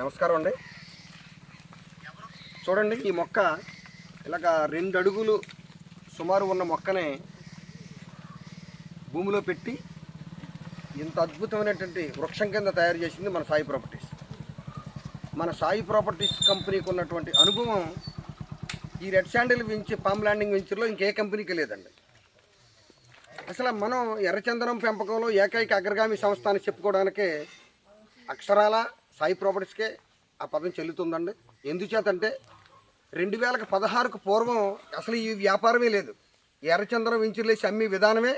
నమస్కారం అండి. చూడండి ఈ మొక్క ఇలాగ రెండు అడుగులు సుమారు ఉన్న మొక్కనే భూమిలో పెట్టి ఇంత అద్భుతమైనటువంటి వృక్షం కింద తయారు చేసింది మన సాయి ప్రాపర్టీస్. మన సాయి ప్రాపర్టీస్ కంపెనీకి ఉన్నటువంటి అనుభవం ఈ రెడ్ శాండిల్ వెంచి పామ్ ల్యాండింగ్ వెంచర్లో ఇంకే కంపెనీకి లేదండి. అసలు మనం ఎర్రచందనం పెంపకంలో ఏకైక అగ్రగామి సంస్థ అని చెప్పుకోవడానికే అక్షరాల సాయి ప్రాపర్టీస్కే ఆ పదం చెల్లుతుందండి. ఎందుచేతంటే రెండు వేలకు పదహారుకు పూర్వం అసలు ఈ వ్యాపారమే లేదు. ఎర్రచంద్రం వెంచర్లేసి అమ్మే విధానమే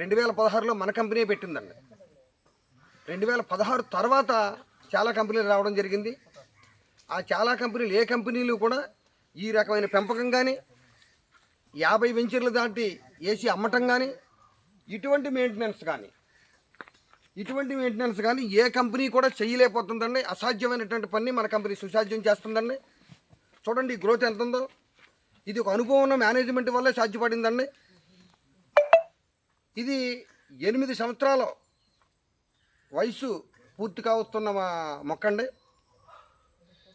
రెండు వేల పదహారులో మన కంపెనీ పెట్టిందండి. రెండు వేల పదహారు తర్వాత చాలా కంపెనీలు రావడం జరిగింది. ఆ చాలా కంపెనీలు ఏ కంపెనీలు కూడా ఈ రకమైన పెంపకం కానీ యాభై వెంచర్లు దాటి వేసి అమ్మటం కానీ ఇటువంటి మెయింటెనెన్స్ కానీ ఇటువంటి మెయింటెనెన్స్ కానీ ఏ కంపెనీ కూడా చేయలేకపోతుందండి. అసాధ్యమైనటువంటి పని మన కంపెనీ సుసాధ్యం చేస్తుందండి. చూడండి గ్రోత్ ఎంత ఉందో ఇది ఒక అనుభవం ఉన్న మేనేజ్మెంట్ వల్లే సాధ్యపడిందండి. ఇది ఎనిమిది సంవత్సరాల వయసు పూర్తి కావస్తున్న మా మొక్క అండి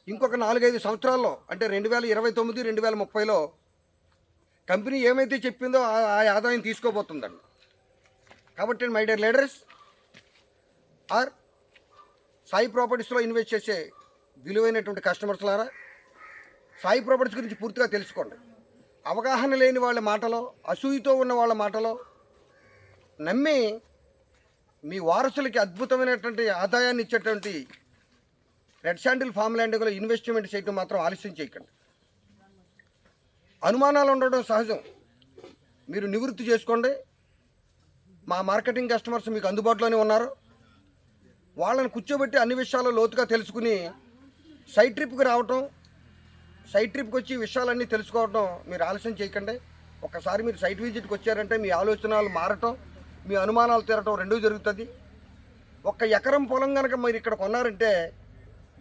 ఇంకొక నాలుగైదు సంవత్సరాల్లో అంటే రెండు వేల ఇరవై తొమ్మిది రెండు వేల ముప్పైలో కంపెనీ ఏమైతే చెప్పిందో ఆ ఆ ఆదాయం తీసుకోబోతుందండి. కాబట్టి my dear leaders R Sai ప్రాపర్టీస్లో invest చేసే విలువైనటువంటి కస్టమర్స్ లారా? సాయి ప్రాపర్టీస్ గురించి పూర్తిగా తెలుసుకోండి. అవగాహన లేని వాళ్ళ మాటలో అసూయతో ఉన్న వాళ్ళ మాటలో నమ్మి మీ వారసులకి అద్భుతమైనటువంటి ఆదాయాన్ని ఇచ్చేటువంటి రెడ్ శాండిల్ ఫామ్ ల్యాండ్లో ఇన్వెస్ట్మెంట్ చేయడం మాత్రం ఆలస్యం చేయకండి. అనుమానాలు ఉండడం సహజం. మీరు నివృత్తి చేసుకోండి. మా మార్కెటింగ్ కస్టమర్స్ మీకు అందుబాటులోనే ఉన్నారు. వాళ్ళని కూర్చోబెట్టి అన్ని విషయాలు లోతుగా తెలుసుకుని సైట్ ట్రిప్కి రావటం సైట్ ట్రిప్కి వచ్చి విషయాలన్నీ తెలుసుకోవటం మీరు ఆలస్యం చేయకండి. ఒకసారి మీరు సైట్ విజిట్కి వచ్చారంటే మీ ఆలోచనలు మారటం మీ అనుమానాలు తీరటం రెండూ జరుగుతుంది. ఒక ఎకరం పొలం కనుక మీరు ఇక్కడ కొన్నారంటే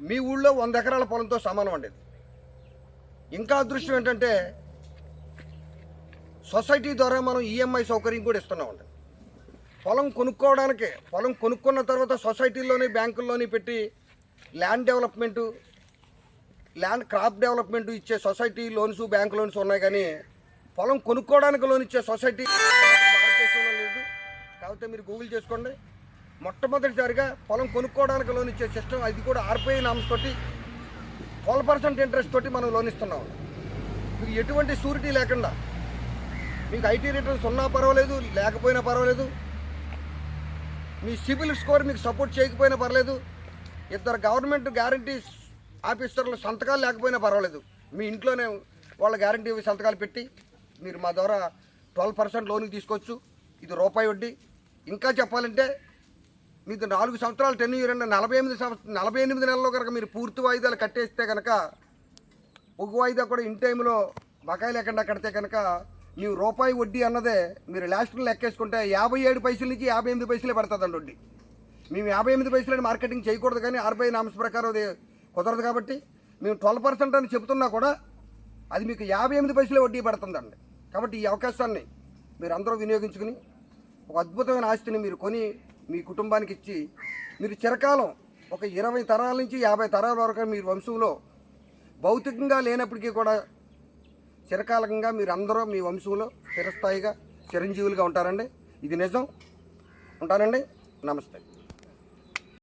మీ ఊళ్ళో వంద ఎకరాల పొలంతో సమానం అండి ఇంకా అదృష్టం ఏంటంటే సొసైటీ ద్వారా మనం ఈఎంఐ సౌకర్యం కూడా ఇస్తున్నామండి. పొలం కొనుక్కోవడానికి. పొలం కొనుక్కున్న తర్వాత సొసైటీలోని బ్యాంకుల్లోని పెట్టి land development land crop development ఇచ్చే సొసైటీ లోన్స్ బ్యాంక్ లోన్స్ ఉన్నాయి కానీ పొలం కొనుక్కోవడానికి లోన్ ఇచ్చే సొసైటీ భారతదేశంలో లేదు. కాకపోతే మీరు గూగుల్ చేసుకోండి. మొట్టమొదటిసారిగా పొలం కొనుక్కోవడానికి లోన్ ఇచ్చే సిస్టమ్ అది కూడా ఆర్బీఐ నామ్స్ తోటి ట్వెల్వ్ పర్సెంట్ ఇంట్రెస్ట్ తోటి మనం లోన్ ఇస్తున్నాం. మీకు ఎటువంటి షూరిటీ లేకుండా. మీకు ఐటీ రిటర్న్స్ ఉన్నా పర్వాలేదు లేకపోయినా పర్వాలేదు మీ సిబిల్ స్కోర్ మీకు సపోర్ట్ చేయకపోయినా పర్లేదు. ఇద్దరు గవర్నమెంట్ గ్యారంటీ ఆఫీసర్లు సంతకాలు లేకపోయినా పర్వాలేదు. మీ ఇంట్లోనే వాళ్ళ గ్యారంటీ సంతకాలు పెట్టి మీరు మా ద్వారా ట్వెల్వ్ పర్సెంట్ లోన్కి తీసుకోవచ్చు. ఇది రూపాయి వడ్డీ. ఇంకా చెప్పాలంటే మీకు నాలుగు సంవత్సరాలు టెన్ ఇయర్ అంటే నలభై ఎనిమిది సంవత్సరం నలభై ఎనిమిది నెలల్లో కనుక మీరు పూర్తి వాయిదాలు కట్టేస్తే కనుక ఒక వాయిదా కూడా ఇన్ టైంలో బకాయి లేకుండా కడితే కనుక ನೀವು రూపాయి వడ్డీ అన్నదే మీరు లాస్ట్లో లెక్కేసుకుంటే యాభై ఏడు పైసల నుంచి యాభై ఎనిమిది పైసలే పడుతుందండి వడ్డీ. మేము యాభై ఎనిమిది పైసలని మార్కెటింగ్ చేయకూడదు కానీ ఆర్బీఐ నామ్స్ ప్రకారం అది కుదరదు కాబట్టి మేము ట్వెల్వ్ పర్సెంట్ అని చెబుతున్నా కూడా అది మీకు యాభై ఎనిమిది పైసలే వడ్డీ పడుతుందండి. కాబట్టి ఈ అవకాశాన్ని మీరు అందరూ వినియోగించుకుని ఒక అద్భుతమైన ఆస్తిని మీరు కొని మీ కుటుంబానికి ఇచ్చి మీరు చిరకాలం ఒక ఇరవై తరాల నుంచి యాభై తరాల వరకు మీ వంశంలో భౌతికంగా లేనప్పటికీ కూడా చిరకాలంగా మీరు అందరూ మీ వంశంలో చిరస్థాయిగా చిరంజీవులుగా ఉంటారండి. ఇది నిజం. ఉంటానండి. నమస్తే.